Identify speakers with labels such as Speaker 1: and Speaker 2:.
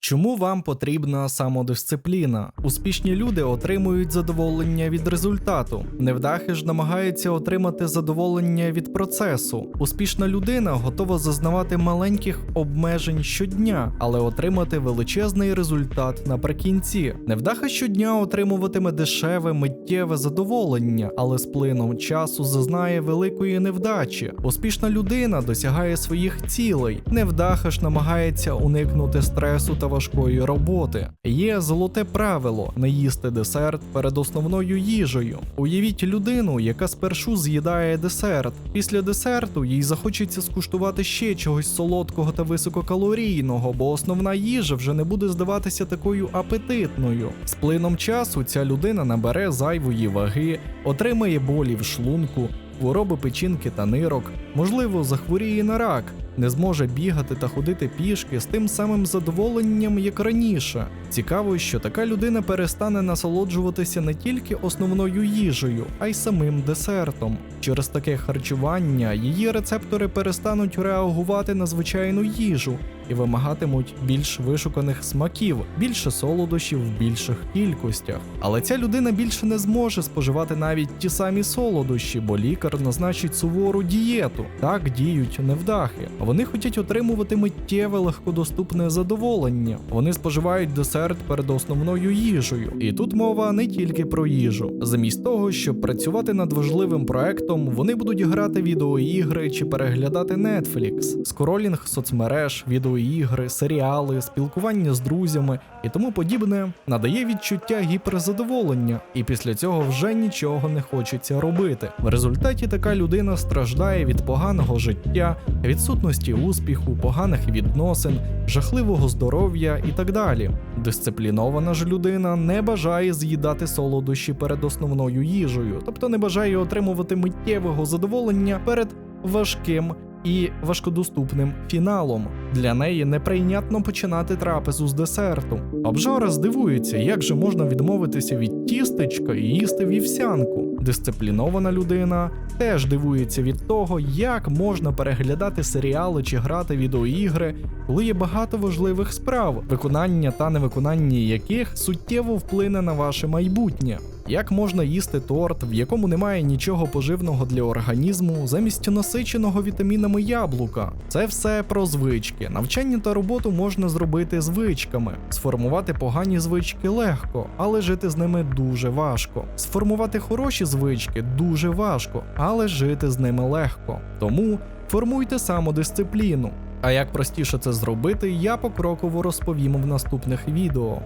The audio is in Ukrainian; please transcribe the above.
Speaker 1: Чому вам потрібна самодисципліна? Успішні люди отримують задоволення від результату. Невдахи ж намагаються отримати задоволення від процесу. Успішна людина готова зазнавати маленьких обмежень щодня, але отримати величезний результат наприкінці. Невдаха щодня отримуватиме дешеве миттєве задоволення, але з плином часу зазнає великої невдачі. Успішна людина досягає своїх цілей. Невдаха ж намагається уникнути стресу та важкої роботи. Є золоте правило не їсти десерт перед основною їжею. Уявіть людину, яка спершу з'їдає десерт. Після десерту їй захочеться скуштувати ще чогось солодкого та висококалорійного, бо основна їжа вже не буде здаватися такою апетитною. З плином часу ця людина набере зайвої ваги, отримає болі в шлунку, хвороби печінки та нирок, можливо, захворіє на рак, не зможе бігати та ходити пішки з тим самим задоволенням, як раніше. Цікаво, що така людина перестане насолоджуватися не тільки основною їжею, а й самим десертом. Через таке харчування її рецептори перестануть реагувати на звичайну їжу і вимагатимуть більш вишуканих смаків, більше солодощів в більших кількостях. Але ця людина більше не зможе споживати навіть ті самі солодощі, бо лікар назначить сувору дієту. Так діють невдахи. Вони хочуть отримувати миттєве легкодоступне задоволення. Вони споживають десерт перед основною їжею. І тут мова не тільки про їжу. Замість того, щоб працювати над важливим проектом, вони будуть грати відеоігри чи переглядати Netflix, скролінг соцмереж, відеоігри, серіали, спілкування з друзями і тому подібне надає відчуття гіперзадоволення, і після цього вже нічого не хочеться робити. В результаті така людина страждає від поганого життя, відсутності успіху, поганих відносин, жахливого здоров'я і так далі. Дисциплінована ж людина не бажає з'їдати солодощі перед основною їжею, тобто не бажає отримувати миттєвого задоволення перед важким і важкодоступним фіналом. Для неї неприйнятно починати трапезу з десерту. Обжора здивується, як же можна відмовитися від тістечка і їсти вівсянку. Дисциплінована людина теж дивується від того, як можна переглядати серіали чи грати відеоігри, коли є багато важливих справ, виконання та невиконання яких суттєво вплине на ваше майбутнє. Як можна їсти торт, в якому немає нічого поживного для організму, замість насиченого вітамінами яблука? Це все про звички. Навчання та роботу можна зробити звичками. Сформувати погані звички легко, але жити з ними дуже важко. Сформувати хороші звички дуже важко, але жити з ними легко. Тому формуйте самодисципліну. А як простіше це зробити, я покроково розповім в наступних відео.